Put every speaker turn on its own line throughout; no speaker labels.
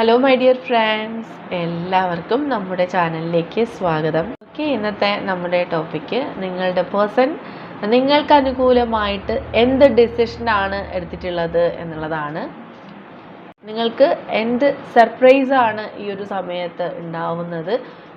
Hello my dear friends എല്ലാവർക്കും നമ്മുടെ ചാനലിലേക്ക് സ്വാഗതം. ഓക്കെ ഇന്നത്തെ നമ്മുടെ ടോപ്പിക്ക് നിങ്ങളുടെ പേഴ്സൺ നിങ്ങൾക്ക് അനുകൂലമായിട്ട് എന്ത് ഡിസിഷനാണ് എടുത്തിട്ടുള്ളത് എന്നുള്ളതാണ്. നിങ്ങൾക്ക് എന്ത് സർപ്രൈസാണ് ഈ ഒരു സമയത്ത് ഉണ്ടാവുന്നത്?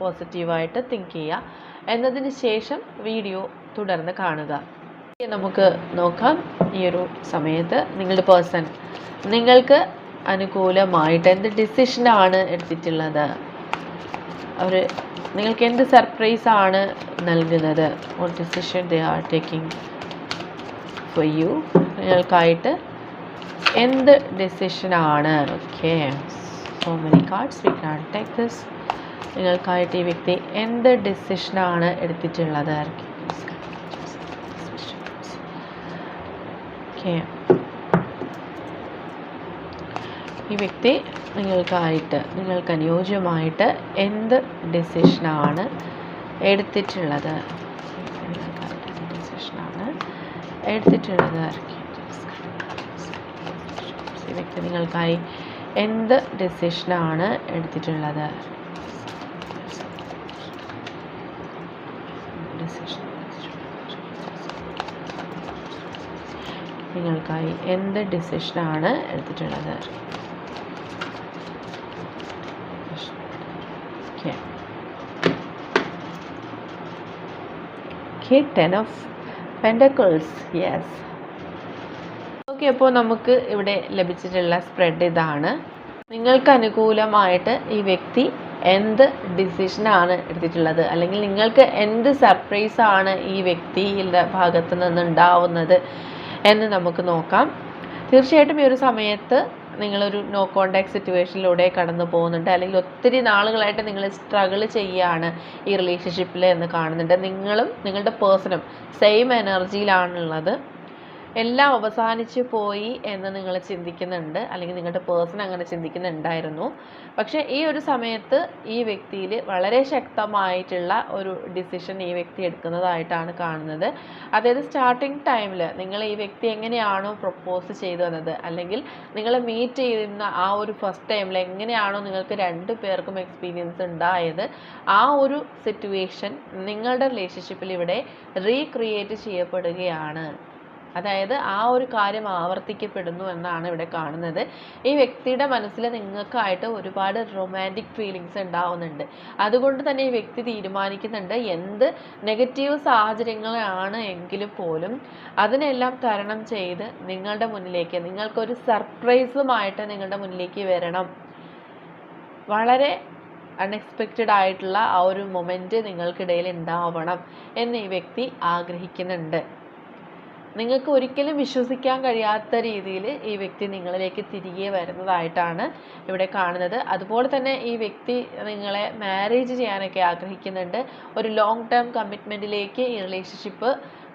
പോസിറ്റീവായിട്ട് തിങ്ക് ചെയ്യുക. എന്നതിന് ശേഷം വീഡിയോ തുടർന്ന് കാണുക. നമുക്ക് നോക്കാം ഈ ഒരു സമയത്ത് നിങ്ങളുടെ പേഴ്സൺ നിങ്ങൾക്ക് അനുകൂലമായിട്ട് എന്ത് ഡിസിഷനാണ് എടുത്തിട്ടുള്ളത്? അവർ നിങ്ങൾക്ക് എന്ത് സർപ്രൈസ് ആണ് നൽകുന്നത്? ഒരു decision they are taking for you നിങ്ങൾക്കായിട്ട് എന്ത് ഡിസിഷനാണ് okay so many cards we can take this നിങ്ങൾക്കായിട്ട് ഈ വ്യക്തി എന്ത് ഡിസിഷനാണ് എടുത്തിട്ടുള്ളത്? ഈ വ്യക്തി നിങ്ങൾക്കായിട്ട് നിങ്ങൾക്ക് അനുയോജ്യമായിട്ട് എന്ത് ഡിസിഷനാണ് എടുത്തിട്ടുള്ളത്? ഡിസിഷനാണ് എടുത്തിട്ടുള്ളത്? ഈ വ്യക്തി നിങ്ങൾക്കായി എന്ത് ഡിസിഷനാണ് എടുത്തിട്ടുള്ളത് ഡിസിഷൻ നിങ്ങൾക്കായി എന്ത് ഡിസിഷനാണ് എടുത്തിട്ടുള്ളത്? ഓക്കെ യെസ് ഓക്കെ അപ്പോൾ നമുക്ക് ഇവിടെ ലഭിച്ചിട്ടുള്ള സ്പ്രെഡ് ഇതാണ്. നിങ്ങൾക്ക് അനുകൂലമായിട്ട് ഈ വ്യക്തി എന്ത് ഡിസിഷനാണ് എടുത്തിട്ടുള്ളത്? അല്ലെങ്കിൽ നിങ്ങൾക്ക് എന്ത് സർപ്രൈസാണ് ഈ വ്യക്തിയുടെ ഭാഗത്തു നിന്ന് ഉണ്ടാവുന്നത് എന്ന് നമുക്ക് നോക്കാം. തീർച്ചയായിട്ടും ഈ ഒരു സമയത്ത് നിങ്ങളൊരു നോ കോണ്ടാക്ട് സിറ്റുവേഷനിലൂടെ കടന്നു പോകുന്നുണ്ട്. അല്ലെങ്കിൽ ഒത്തിരി നാളുകളായിട്ട് നിങ്ങൾ സ്ട്രഗിൾ ചെയ്യുകയാണ് ഈ റിലേഷൻഷിപ്പിൽ എന്ന് കാണുന്നുണ്ട്. നിങ്ങളും നിങ്ങളുടെ പേഴ്സണും സെയിം എനർജിയിലാണുള്ളത് എല്ലാം അവസാനിച്ചു പോയി എന്ന് നിങ്ങൾ ചിന്തിക്കുന്നുണ്ട്. അല്ലെങ്കിൽ നിങ്ങളുടെ പേഴ്സൺ അങ്ങനെ ചിന്തിക്കുന്നുണ്ടായിരുന്നു. പക്ഷേ ഈ ഒരു സമയത്ത് ഈ വ്യക്തിയിൽ വളരെ ശക്തമായിട്ടുള്ള ഒരു ഡിസിഷൻ ഈ വ്യക്തി എടുക്കുന്നതായിട്ടാണ് കാണുന്നത്. അതായത് സ്റ്റാർട്ടിങ് ടൈമിൽ നിങ്ങൾ ഈ വ്യക്തി എങ്ങനെയാണോ പ്രപ്പോസ് ചെയ്തു വന്നത് അല്ലെങ്കിൽ നിങ്ങൾ മീറ്റ് ചെയ്യുന്ന ആ ഒരു ഫസ്റ്റ് ടൈമിൽ എങ്ങനെയാണോ നിങ്ങൾക്ക് രണ്ട് പേർക്കും എക്സ്പീരിയൻസ് ഉണ്ടായത്. ആ ഒരു സിറ്റുവേഷൻ നിങ്ങളുടെ റിലേഷൻഷിപ്പിൽ ഇവിടെ റീക്രിയേറ്റ് ചെയ്യപ്പെടുകയാണ്. അതായത് ആ ഒരു കാര്യം ആവർത്തിക്കപ്പെടുന്നു എന്നാണ് ഇവിടെ കാണുന്നത്. ഈ വ്യക്തിയുടെ മനസ്സിൽ നിങ്ങൾക്കായിട്ട് ഒരുപാട് റൊമാന്റിക് ഫീലിങ്സ് ഉണ്ടാവുന്നുണ്ട്. അതുകൊണ്ട് തന്നെ ഈ വ്യക്തി തീരുമാനിക്കുന്നുണ്ട് എന്ത് നെഗറ്റീവ് സാഹചര്യങ്ങളാണ് എങ്കിലും പോലും അതിനെല്ലാം തരണം ചെയ്ത് നിങ്ങളുടെ മുന്നിലേക്ക് നിങ്ങൾക്കൊരു സർപ്രൈസുമായിട്ട് നിങ്ങളുടെ മുന്നിലേക്ക് വരണം. വളരെ അൺഎക്സ്പെക്റ്റഡ് ആയിട്ടുള്ള ആ ഒരു മൊമെന്റ് നിങ്ങൾക്കിടയിൽ ഉണ്ടാവണം എന്ന് ഈ വ്യക്തി ആഗ്രഹിക്കുന്നുണ്ട്. നിങ്ങൾക്ക് ഒരിക്കലും വിശ്വസിക്കാൻ കഴിയാത്ത രീതിയിൽ ഈ വ്യക്തി നിങ്ങളിലേക്ക് തിരികെ വരുന്നതായിട്ടാണ് ഇവിടെ കാണുന്നത്. അതുപോലെ തന്നെ ഈ വ്യക്തി നിങ്ങളെ മാരേജ് ചെയ്യാനൊക്കെ ആഗ്രഹിക്കുന്നുണ്ട്. ഒരു ലോങ് ടേം കമ്മിറ്റ്മെന്റിലേക്ക് ഈ റിലേഷൻഷിപ്പ്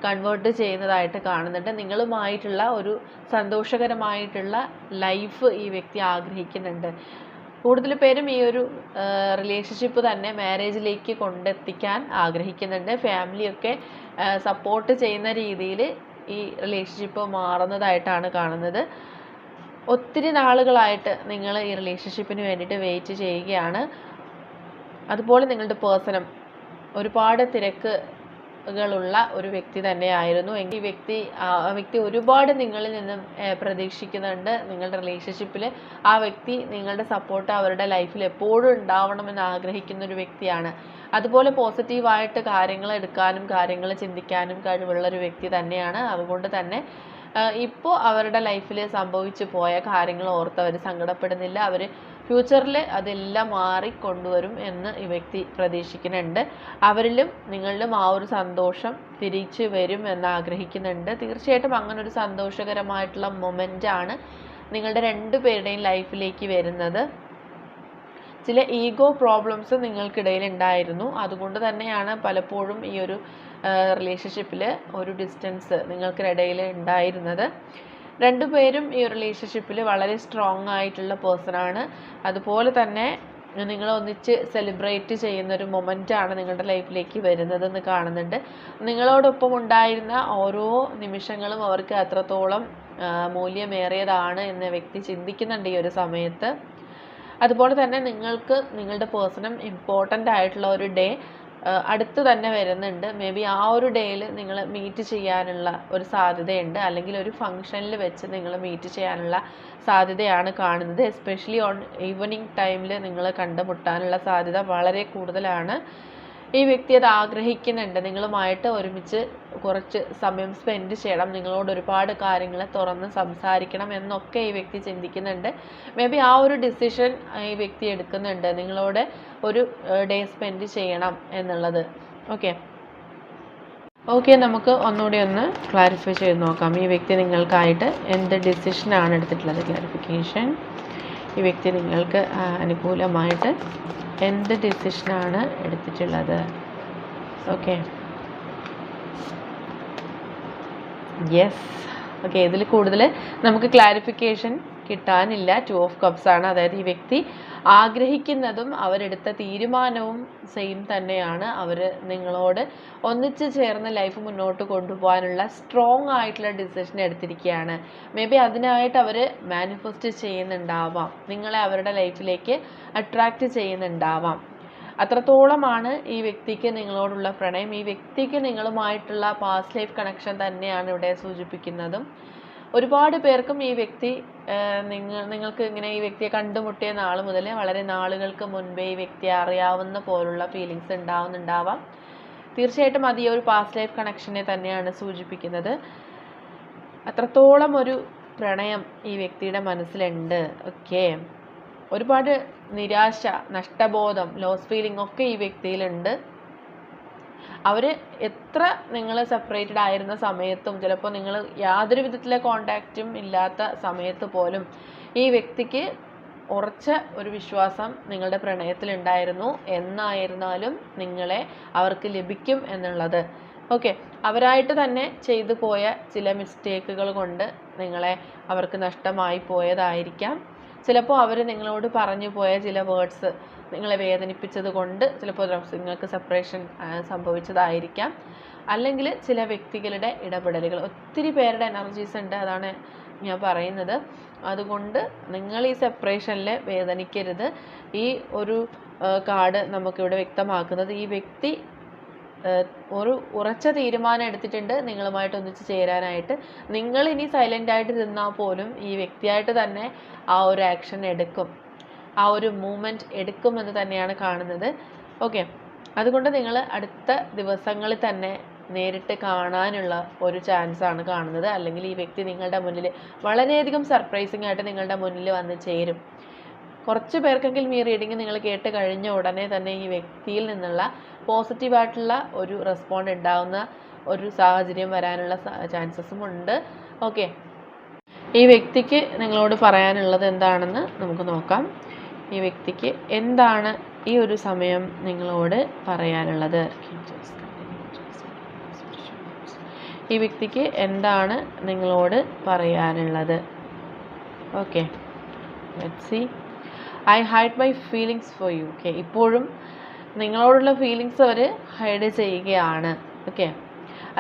കൺവേർട്ട് ചെയ്യുന്നതായിട്ട് കാണുന്നുണ്ട്. നിങ്ങളുമായിട്ടുള്ള ഒരു സന്തോഷകരമായിട്ടുള്ള ലൈഫ് ഈ വ്യക്തി ആഗ്രഹിക്കുന്നുണ്ട്. കൂടുതൽ പേരും ഈ ഒരു റിലേഷൻഷിപ്പ് തന്നെ മാരേജിലേക്ക് കൊണ്ടെത്തിക്കാൻ ആഗ്രഹിക്കുന്നുണ്ട്. ഫാമിലിയൊക്കെ സപ്പോർട്ട് ചെയ്യുന്ന രീതിയിൽ ഈ റിലേഷൻഷിപ്പ് മാറുന്നതായിട്ടാണ് കാണുന്നത്. ഒത്തിരി നാളുകളായിട്ട് നിങ്ങൾ ഈ റിലേഷൻഷിപ്പിന് വേണ്ടിയിട്ട് വെയിറ്റ് ചെയ്യുകയാണ്. അതുപോലെ നിങ്ങളുടെ പേഴ്സണും ഒരുപാട് തിരക്കുകളുള്ള ഒരു വ്യക്തി തന്നെയായിരുന്നു. എങ്കിൽ ഈ വ്യക്തി ആ വ്യക്തി ഒരുപാട് നിങ്ങളിൽ നിന്നും പ്രതീക്ഷിക്കുന്നുണ്ട്. നിങ്ങളുടെ റിലേഷൻഷിപ്പിൽ ആ വ്യക്തി നിങ്ങളുടെ സപ്പോർട്ട് അവരുടെ ലൈഫിൽ എപ്പോഴും ഉണ്ടാവണമെന്ന് ആഗ്രഹിക്കുന്ന ഒരു വ്യക്തിയാണ്. അതുപോലെ പോസിറ്റീവായിട്ട് കാര്യങ്ങൾ എടുക്കാനും കാര്യങ്ങൾ ചിന്തിക്കാനും കഴിവുള്ള ഒരു വ്യക്തി തന്നെയാണ്. അതുകൊണ്ട് തന്നെ ഇപ്പോൾ അവരുടെ ലൈഫിൽ സംഭവിച്ചു പോയ കാര്യങ്ങൾ ഓർത്ത് അവർ സങ്കടപ്പെടുന്നില്ല. അവർ ഫ്യൂച്ചറിൽ അതെല്ലാം മാറിക്കൊണ്ടുവരും എന്ന് ഈ വ്യക്തി പ്രതീക്ഷിക്കുന്നുണ്ട്. അവരിലും നിങ്ങളിലും ആ ഒരു സന്തോഷം തിരിച്ചു വരും എന്ന് ആഗ്രഹിക്കുന്നുണ്ട്. തീർച്ചയായിട്ടും അങ്ങനെ ഒരു സന്തോഷകരമായിട്ടുള്ള മൊമെന്റ് ആണ് നിങ്ങളുടെ രണ്ടു പേരുടെയും ലൈഫിലേക്ക് വരുന്നത്. ചില ഈഗോ പ്രോബ്ലംസ് നിങ്ങൾക്കിടയിൽ ഉണ്ടായിരുന്നു അതുകൊണ്ട് തന്നെയാണ് പലപ്പോഴും ഈ ഒരു റിലേഷൻഷിപ്പിൽ ഒരു ഡിസ്റ്റൻസ് നിങ്ങൾക്കിടയിൽ ഉണ്ടായിരുന്നത്. രണ്ടുപേരും ഈ റിലേഷൻഷിപ്പിൽ വളരെ സ്ട്രോങ് ആയിട്ടുള്ള പേഴ്സണാണ് അതുപോലെ തന്നെ നിങ്ങൾ ഒന്നിച്ച് സെലിബ്രേറ്റ് ചെയ്യുന്ന ഒരു മൊമെന്റാണ് നിങ്ങളുടെ ലൈഫിലേക്ക് വരുന്നതെന്ന് കാണുന്നുണ്ട്. നിങ്ങളോടൊപ്പം ഉണ്ടായിരുന്ന ഓരോ നിമിഷങ്ങളും അവർക്ക് അത്രത്തോളം മൂല്യമേറിയതാണ് എന്ന് വ്യക്തി ചിന്തിക്കുന്നുണ്ട് ഈ ഒരു സമയത്ത്. അതുപോലെ തന്നെ നിങ്ങൾക്ക് നിങ്ങളുടെ പേഴ്സണും ഇമ്പോർട്ടന്റ് ആയിട്ടുള്ള ഒരു ഡേ അടുത്ത് തന്നെ വരുന്നുണ്ട്. മേ ബി ആ ഒരു ഡേയിൽ നിങ്ങൾ മീറ്റ് ചെയ്യാനുള്ള ഒരു സാധ്യതയുണ്ട്. അല്ലെങ്കിൽ ഒരു ഫംഗ്ഷനിൽ വെച്ച് നിങ്ങൾ മീറ്റ് ചെയ്യാനുള്ള സാധ്യതയാണ് കാണുന്നത്. എസ്പെഷ്യലി ഓൺ ഈവനിങ് ടൈമിൽ നിങ്ങൾ കണ്ടുമുട്ടാനുള്ള സാധ്യത വളരെ കൂടുതലാണ്. ഈ വ്യക്തി അത് ആഗ്രഹിക്കുന്നുണ്ട്. നിങ്ങളുമായിട്ട് ഒരുമിച്ച് കുറച്ച് സമയം സ്പെൻഡ് ചെയ്യണം. നിങ്ങളോട് ഒരുപാട് കാര്യങ്ങൾ തുറന്ന് സംസാരിക്കണം എന്നൊക്കെ ഈ വ്യക്തി ചിന്തിക്കുന്നുണ്ട്. മേ ബി ആ ഒരു ഡിസിഷൻ ഈ വ്യക്തി എടുക്കുന്നുണ്ട്. നിങ്ങളോട് ഒരു ഡേ സ്പെൻഡ് ചെയ്യണം എന്നുള്ളത്. ഓക്കെ ഓക്കെ നമുക്ക് ഒന്നുകൂടി ഒന്ന് ക്ലാരിഫൈ ചെയ്ത് നോക്കാം. ഈ വ്യക്തി നിങ്ങൾക്കായിട്ട് എന്ത് ഡിസിഷനാണ് എടുത്തിട്ടുള്ളത്? ക്ലാരിഫിക്കേഷൻ ഈ വ്യക്തി നിങ്ങൾക്ക് അനുകൂലമായിട്ട് എന്ത് ഡിസിഷനാണ് എടുത്തിട്ടുള്ളത്? ഓക്കെ യെസ് ഓക്കെ ഇതിൽ കൂടുതൽ നമുക്ക് ക്ലാരിഫിക്കേഷൻ കിട്ടാനില്ല. ടു ഓഫ് കപ്സ് ആണ്. അതായത് ഈ വ്യക്തി ആഗ്രഹിക്കുന്നതും അവരെടുത്ത തീരുമാനവും സെയിം തന്നെയാണ്. അവർ നിങ്ങളോട് ഒന്നിച്ച് ചേർന്ന് ലൈഫ് മുന്നോട്ട് കൊണ്ടുപോകാനുള്ള സ്ട്രോങ് ആയിട്ടുള്ള ഡിസിഷൻ എടുത്തിരിക്കുകയാണ്. മേ ബി അതിനായിട്ട് അവർ മാനിഫെസ്റ്റ് ചെയ്യുന്നുണ്ടാവാം. നിങ്ങളെ അവരുടെ ലൈഫിലേക്ക് അട്രാക്റ്റ് ചെയ്യുന്നുണ്ടാവാം. അത്രത്തോളമാണ് ഈ വ്യക്തിക്ക് നിങ്ങളോടുള്ള പ്രണയം. ഈ വ്യക്തിക്ക് നിങ്ങളുമായിട്ടുള്ള പാസ്റ്റ് ലൈഫ് കണക്ഷൻ തന്നെയാണ് ഇവിടെ സൂചിപ്പിക്കുന്നതും. ഒരുപാട് പേർക്കും ഈ വ്യക്തി നിങ്ങൾ നിങ്ങൾക്ക് ഇങ്ങനെ ഈ വ്യക്തിയെ കണ്ടുമുട്ടിയ നാൾ മുതൽ വളരെ നാളുകൾക്ക് മുൻപേ ഈ വ്യക്തിയെ അറിയാവുന്ന പോലുള്ള ഫീലിങ്സ് ഉണ്ടാവുന്നുണ്ടാവാം. തീർച്ചയായിട്ടും അത് ഈ ഒരു പാസ്റ്റ് ലൈഫ് കണക്ഷനെ തന്നെയാണ് സൂചിപ്പിക്കുന്നത്. അത്രത്തോളം ഒരു പ്രണയം ഈ വ്യക്തിയുടെ മനസ്സിലുണ്ട്. ഓക്കെ. ഒരുപാട് നിരാശ നഷ്ടബോധം ലോസ് ഫീലിംഗ് ഒക്കെ ഈ വ്യക്തിയിലുണ്ട്. അവർ എത്ര നിങ്ങൾ സെപ്പറേറ്റഡ് ആയിരുന്ന സമയത്തും ചിലപ്പോൾ നിങ്ങൾ യാതൊരു വിധത്തിലെ കോണ്ടാക്റ്റും ഇല്ലാത്ത സമയത്ത് പോലും ഈ വ്യക്തിക്ക് ഉറച്ച ഒരു വിശ്വാസം നിങ്ങളുടെ പ്രണയത്തിലുണ്ടായിരുന്നു എന്നായിരുന്നാലും നിങ്ങളെ അവർക്ക് ലഭിക്കും എന്നുള്ളത്. ഓക്കെ അവരായിട്ട് തന്നെ ചെയ്തു പോയ ചില മിസ്റ്റേക്കുകൾ കൊണ്ട് നിങ്ങളെ അവർക്ക് നഷ്ടമായി പോയതായിരിക്കാം. ചിലപ്പോൾ അവർ നിങ്ങളോട് പറഞ്ഞു പോയ ചില വേർഡ്സ് നിങ്ങളെ വേദനിപ്പിച്ചത് കൊണ്ട് ചിലപ്പോൾ നിങ്ങൾക്ക് സെപ്പറേഷൻ സംഭവിച്ചതായിരിക്കാം. അല്ലെങ്കിൽ ചില വ്യക്തികളുടെ ഇടപെടലുകൾ. ഒത്തിരി പേരുടെ എനർജീസ് ഉണ്ട് അതാണ് ഞാൻ പറയുന്നത്. അതുകൊണ്ട് നിങ്ങൾ ഈ സെപ്പറേഷനിൽ വേദനിക്കരുത്. ഈ ഒരു കാർഡ് നമുക്കിവിടെ വ്യക്തമാക്കുന്നത്. ഈ വ്യക്തി ഒരു ഉറച്ച തീരുമാനം എടുത്തിട്ടുണ്ട് നിങ്ങളുമായിട്ട് ഒന്നിച്ച് ചേരാനായിട്ട്. നിങ്ങൾ ഇനി സൈലന്റ് ആയിട്ട് നിന്നാൽ പോലും ഈ വ്യക്തിയായിട്ട് തന്നെ ആ ഒരു ആക്ഷൻ എടുക്കും. ആ ഒരു മൂമെന്റ് എടുക്കുമെന്ന് തന്നെയാണ് കാണുന്നത്. ഓക്കെ അതുകൊണ്ട് നിങ്ങൾ അടുത്ത ദിവസങ്ങളിൽ തന്നെ നേരിട്ട് കാണാനുള്ള ഒരു ചാൻസ് ആണ് കാണുന്നത്. അല്ലെങ്കിൽ ഈ വ്യക്തി നിങ്ങളുടെ മുന്നിൽ വളരെയധികം സർപ്രൈസിംഗ് ആയിട്ട് നിങ്ങളുടെ മുന്നിൽ വന്ന് ചേരും. കുറച്ച് പേർക്കെങ്കിലും ഈ റീഡിങ് നിങ്ങൾ കേട്ട് കഴിഞ്ഞ ഉടനെ തന്നെ ഈ വ്യക്തിയിൽ നിന്നുള്ള പോസിറ്റീവായിട്ടുള്ള ഒരു റെസ്പോണ്ട് ഉണ്ടാവുന്ന ഒരു സാഹചര്യം വരാനുള്ള ചാൻസസും ഉണ്ട്. ഓക്കെ ഈ വ്യക്തിക്ക് നിങ്ങളോട് പറയാനുള്ളത് എന്താണെന്ന് നമുക്ക് നോക്കാം. ഈ വ്യക്തിക്ക് എന്താണ് ഈ ഒരു സമയം നിങ്ങളോട് പറയാനുള്ളത്? ഈ വ്യക്തിക്ക് എന്താണ് നിങ്ങളോട് പറയാനുള്ളത്? Okay let see I hide my feelings for you okay ഇപ്പോഴും നിങ്ങളോടുള്ള ഫീലിങ്സ് അവർ ഹൈഡ് ചെയ്യുകയാണ്. Okay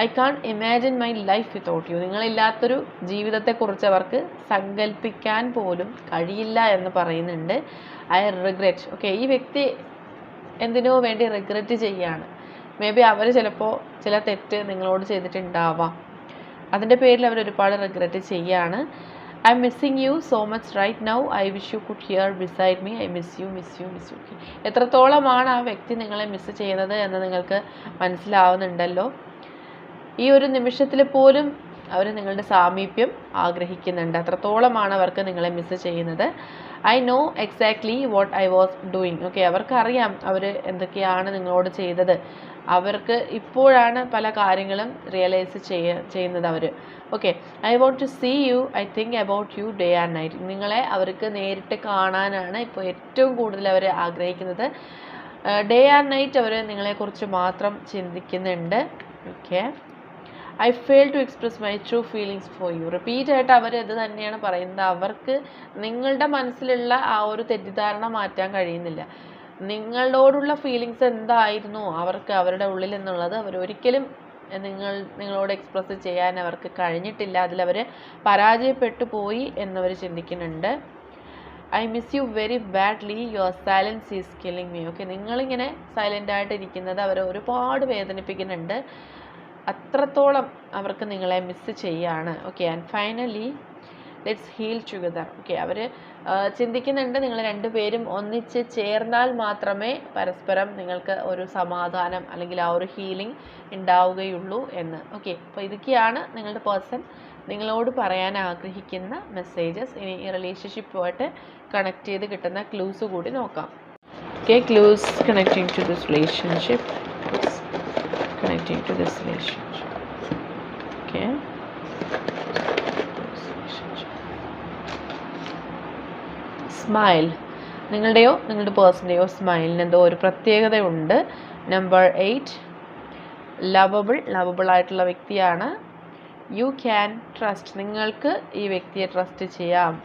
I can't imagine my life without you നിങ്ങളില്ലാത്തൊരു ജീവിതത്തെക്കുറിച്ച് അവർക്ക് സങ്കല്പിക്കാൻ പോലും കഴിയില്ല എന്ന് പറയുന്നുണ്ട്. ഐ റിഗ്രറ്റ് ഓക്കെ ഈ വ്യക്തി എന്തിനോ വേണ്ടി റിഗ്രറ്റ് ചെയ്യാണ് മേ ബി അവർ ചിലപ്പോൾ ചില തെറ്റ് നിങ്ങളോട് ചെയ്തിട്ടുണ്ടാവാം. അതിന്റെ പേരിൽ അവർ ഒരുപാട് റിഗ്രറ്റ് ചെയ്യാണ് I am missing you so much right now I wish you could here beside me I miss you miss you miss you എത്രത്തോളമാണ് ആ വ്യക്തി നിങ്ങളെ മിസ് ചെയ്യുന്നത് എന്ന് നിങ്ങൾക്ക് മനസ്സിലാവുന്നുണ്ടല്ലോ? ഈ ഒരു നിമിഷത്തിൽ പോലും അവർ നിങ്ങളുടെ സാമീപ്യം ആഗ്രഹിക്കുന്നുണ്ട്. അത്രത്തോളമാണ് അവർക്ക് നിങ്ങളെ മിസ് ചെയ്യുന്നത്. I know exactly what I was doing okay അവർക്കറിയാം അവർ എന്തൊക്കെയാണ് നിങ്ങളോട് ചെയ്തത്. അവർക്ക് ഇപ്പോഴാണ് പല കാര്യങ്ങളും റിയലൈസ് ചെയ്യ ചെയ്യുന്നത് അവർ. Okay I want to see you I think about you day and night നിങ്ങളെ അവർക്ക് നേരിട്ട് കാണാനാണ് ഇപ്പോൾ ഏറ്റവും കൂടുതൽ അവർ ആഗ്രഹിക്കുന്നത്. ഡേ ആൻഡ് നൈറ്റ് അവർ നിങ്ങളെക്കുറിച്ച് മാത്രം ചിന്തിക്കുന്നുണ്ട്. Okay I fail to express my true feelings for you repeat ആയിട്ട് അവർ ഇത് തന്നെയാണ് പറയുന്നത്. അവർക്ക് നിങ്ങളുടെ മനസ്സിലുള്ള ആ ഒരു തെറ്റിദ്ധാരണ മാറ്റാൻ കഴിയുന്നില്ല. നിങ്ങളോടുള്ള ഫീലിങ്സ് എന്തായിരുന്നു? അവർക്ക് അവരുടെ ഉള്ളിൽ എന്നുള്ളത് അവർ ഒരിക്കലും നിങ്ങൾ നിങ്ങളോട് എക്സ്പ്രസ് ചെയ്യാൻ അവർക്ക് കഴിഞ്ഞിട്ടില്ല. അതിലവർ പരാജയപ്പെട്ടു പോയി എന്നവർ ചിന്തിക്കുന്നുണ്ട്. I miss you very badly your silence is killing me okay നിങ്ങളിങ്ങനെ സൈലന്റ് ആയിട്ട് ഇരിക്കുന്നത് അവരെ ഒരുപാട് വേദനിപ്പിക്കുന്നുണ്ട്. അത്രത്തോളം അവർക്ക് നിങ്ങളെ മിസ് ചെയ്യാണ്. Okay and finally let's heal together okay അവർ ചിന്തിക്കുന്നുണ്ട് നിങ്ങൾ രണ്ടുപേരും ഒന്നിച്ച് ചേർന്നാൽ മാത്രമേ പരസ്പരം നിങ്ങൾക്ക് ഒരു സമാധാനം അല്ലെങ്കിൽ ആ ഒരു ഹീലിംഗ് ഉണ്ടാവുകയുള്ളൂ എന്ന്. ഓക്കെ അപ്പോൾ ഇതൊക്കെയാണ് നിങ്ങളുടെ പേഴ്സൺ നിങ്ങളോട് പറയാൻ ആഗ്രഹിക്കുന്ന മെസ്സേജസ് ഇനി ഈ റിലേഷൻഷിപ്പുമായിട്ട് കണക്ട് ചെയ്ത് കിട്ടുന്ന ക്ലൂസ് കൂടി നോക്കാം. Okay clues connecting to this relationship connecting to this relationship. Okay. Smile നിങ്ങളുടെയോ നിങ്ങളുടെ പേഴ്സന്റെയോ സ്മൈലിന് എന്തോ ഒരു പ്രത്യേകതയുണ്ട്. നമ്പർ എയ്റ്റ് ലവബിൾ ലവബിൾ ആയിട്ടുള്ള വ്യക്തിയാണ്. യു ക്യാൻ ട്രസ്റ്റ് നിങ്ങൾക്ക് ഈ വ്യക്തിയെ ട്രസ്റ്റ് ചെയ്യാം.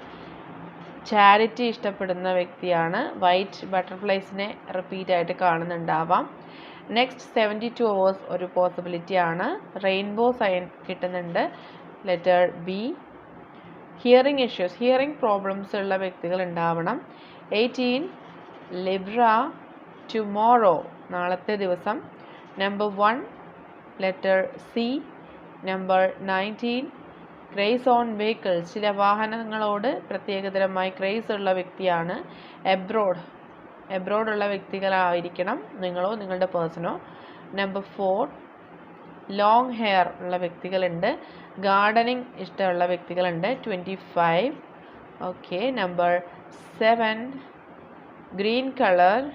ചാരിറ്റി ഇഷ്ടപ്പെടുന്ന വ്യക്തിയാണ്. വൈറ്റ് ബട്ടർഫ്ലൈസിനെ റിപ്പീറ്റ് ആയിട്ട് കാണുന്നുണ്ടാവാം. നെക്സ്റ്റ് സെവന്റി ടു അവേഴ്സ് ഒരു പോസിബിലിറ്റി ആണ്. റെയിൻബോ സൈൻ കിട്ടുന്നുണ്ട്. Letter B hearing issues hearing problems ഉള്ള വ്യക്തികൾ ഉണ്ടാവണം. എയ്റ്റീൻ ലിബ്ര ടുമോറോ നാളത്തെ ദിവസം. Number one letter C number nineteen craze on vehicle ചില വാഹനങ്ങളോട് പ്രത്യേകതരമായി ക്രേസ് ഉള്ള വ്യക്തിയാണ്. എബ്രോഡ് എബ്രോഡുള്ള വ്യക്തികളായിരിക്കണം നിങ്ങളോ നിങ്ങളുടെ പേഴ്സണോ. നമ്പർ ഫോർ ലോങ് ഹെയർ ഉള്ള വ്യക്തികളുണ്ട്. ഗാർഡനിങ് ഇഷ്ടമുള്ള വ്യക്തികളുണ്ട്. Twenty five okay number seven green colour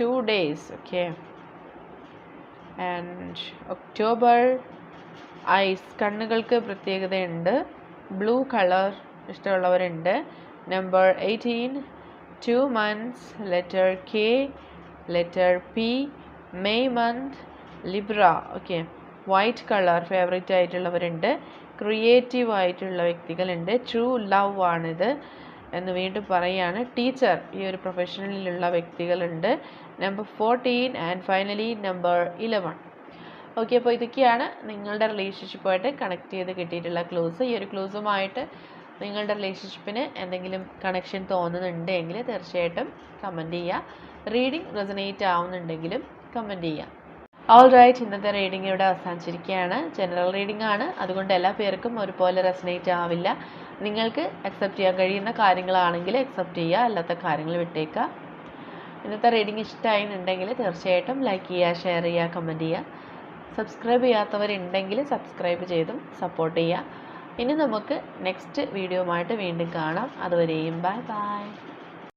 two days okay and October eyes കണ്ണുകൾക്ക് പ്രത്യേകതയുണ്ട്. Blue colour ഇഷ്ടമുള്ളവരുണ്ട്. Number eighteen two months, letter K, letter P, May month, Libra. Okay. White colour favourite ആയിട്ടുള്ളവരുണ്ട്. Creative ആയിട്ടുള്ള വ്യക്തികളുണ്ട്. True love ആണിത്. എന്ന് വീണ്ടും പറയുകയാണ് teacher ഈ ഒരു പ്രൊഫഷനിലുള്ള വ്യക്തികളുണ്ട്. Number fourteen and finally number eleven okay അപ്പോൾ ഇതൊക്കെയാണ് നിങ്ങളുടെ റിലേഷൻഷിപ്പുമായിട്ട് കണക്ട് ചെയ്ത് കിട്ടിയിട്ടുള്ള ക്ലൂസ് ഈ ഒരു ക്ലൂസുമായിട്ട് നിങ്ങളുടെ റിലേഷൻഷിപ്പിന് എന്തെങ്കിലും കണക്ഷൻ തോന്നുന്നുണ്ടെങ്കിൽ തീർച്ചയായിട്ടും കമന്റ് ചെയ്യുക. റീഡിംഗ് റെസനേറ്റ് ആവുന്നുണ്ടെങ്കിലും കമന്റ് ചെയ്യുക. ഓൾ റൈറ്റ് ഇന്നത്തെ റീഡിംഗ് ഇവിടെ അവസാനിച്ചിരിക്കുകയാണ്. ജനറൽ റീഡിംഗ് ആണ്. അതുകൊണ്ട് എല്ലാ പേർക്കും ഒരുപോലെ റെസനേറ്റ് ആവില്ല. നിങ്ങൾക്ക് അക്സെപ്റ്റ് ചെയ്യാൻ കഴിയുന്ന കാര്യങ്ങളാണെങ്കിൽ അക്സെപ്റ്റ് ചെയ്യുക. അല്ലാത്ത കാര്യങ്ങൾ വിട്ടേക്കുക. ഇന്നത്തെ റീഡിംഗ് ഇഷ്ടമായിരുന്നുണ്ടെങ്കിൽ തീർച്ചയായിട്ടും ലൈക്ക് ചെയ്യുക ഷെയർ ചെയ്യുക കമന്റ് ചെയ്യുക. സബ്സ്ക്രൈബ് ചെയ്യാത്തവരുണ്ടെങ്കിൽ സബ്സ്ക്രൈബ് ചെയ്തും സപ്പോർട്ട് ചെയ്യുക. ഇനി നമുക്ക് നെക്സ്റ്റ് വീഡിയോയുമായിട്ട് വീണ്ടും കാണാം. അതുവരെയും ബൈ ബൈ